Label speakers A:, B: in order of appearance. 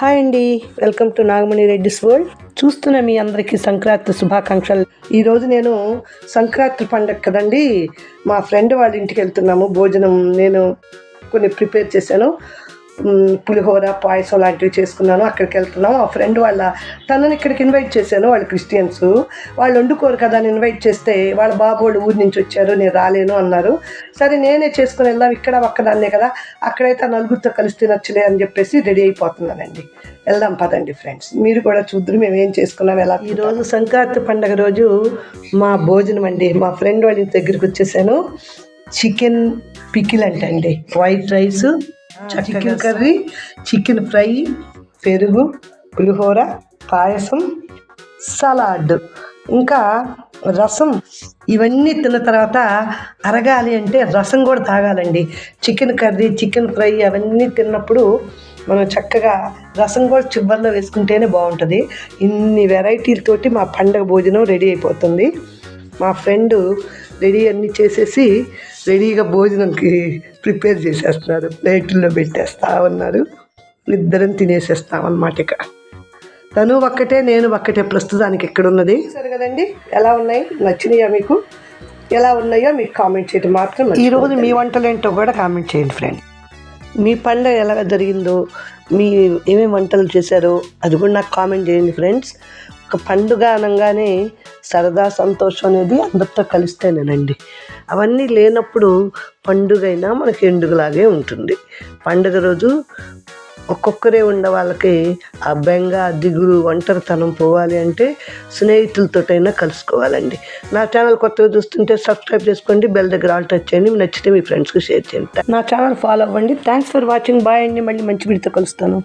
A: Hi అండి. Welcome to Nagamani Reddy's world. చూస్తున్న మీ అందరికీ సంక్రాంతి శుభాకాంక్షలు. ఈరోజు నేను సంక్రాంతి పండగ కదండి. మా ఫ్రెండ్ వాళ్ళ ఇంటికి వెళ్తున్నాము. భోజనం నేను కొన్ని ప్రిపేర్ చేశాను. పులిహోర పాయసం లాంటివి చేసుకున్నాను. అక్కడికి వెళ్తున్నాము ఆ ఫ్రెండ్ వాళ్ళ తనని ఇక్కడికి ఇన్వైట్ చేశాను. వాళ్ళు క్రిస్టియన్స్. వాళ్ళు వండుకోరు కదా అని ఇన్వైట్ చేస్తే వాళ్ళ బాబు వాళ్ళు ఊరి నుంచి వచ్చారు నేను రాలేను అన్నారు. సరే నేనే చేసుకుని వెళ్దాం. ఇక్కడ ఒక్కదాన్నే కదా. అక్కడైతే నలుగురితో కలిసి తినొచ్చులే అని చెప్పేసి రెడీ అయిపోతున్నానండి. వెళ్దాం పదండి ఫ్రెండ్స్. మీరు కూడా చూద్దరు మేము ఏం చేసుకున్నాం ఎలా ఈరోజు సంక్రాంతి పండగ రోజు మా భోజనం అండి. మా ఫ్రెండ్ వాళ్ళ దగ్గరికి వచ్చేసాను. చికెన్ పికిల్ అంటండి. White rice chicken curry chicken fry పెరుగు పులిహోర పాయసం సలాడ్. ఇంకా రసం ఇవన్నీ తిన్న తర్వాత అరగాలి అంటే రసం కూడా తాగాలండి. చికెన్ కర్రీ చికెన్ ఫ్రై అవన్నీ తిన్నప్పుడు మనం చక్కగా రసం కూడా చివరిలో వేసుకుంటేనే బాగుంటుంది. ఇన్ని వెరైటీలతోటి మా పండగ భోజనం రెడీ అయిపోతుంది. మా ఫ్రెండ్ రెడీ అన్నీ చేసేసి రెడీగా భోజనంకి ప్రిపేర్ చేసేస్తున్నారు. ప్లేట్లో పెట్టేస్తా ఉన్నారు. ఇద్దరం తినేసేస్తాం అన్నమాట ఇక. తను ఒక్కటే నేను ఒక్కటే. ప్రస్తుతానికి ఎక్కడ ఉన్నది. సరే కదండి ఎలా ఉన్నాయి? నచ్చినాయా మీకు? ఎలా ఉన్నాయో మీకు కామెంట్ చేయడం మాత్రం ఈరోజు మీ వంటలు ఏంటో కూడా కామెంట్ చేయండి ఫ్రెండ్. మీ పండుగ ఎలా జరిగిందో మీ ఏమేమి వంటలు చేశారో అది కూడా నాకు కామెంట్ చేయండి ఫ్రెండ్స్. ఒక పండుగ అనగానే సరదా సంతోషం అనేది అందరితో కలిస్తేనేనండి అవన్నీ లేనప్పుడు పండుగ అయినా మనకి ఎండుగులాగే ఉంటుంది. పండుగ రోజు ఒక్కొక్కరే ఉండే వాళ్ళకి ఆ బెంగ దిగులు ఒంటరితనం పోవాలి అంటే స్నేహితులతోటైనా కలుసుకోవాలండి. నా ఛానల్ కొత్తగా చూస్తుంటే సబ్స్క్రైబ్ చేసుకోండి బెల్ దగ్గర ఆల్ టచ్ చేయండి మీ నచ్చితే మీ ఫ్రెండ్స్కి షేర్ చేయండి. నా ఛానల్ ఫాలో అవ్వండి. Thanks for watching. బాయ్ అండి. మళ్ళీ మంచి వీడితో కలుస్తాను.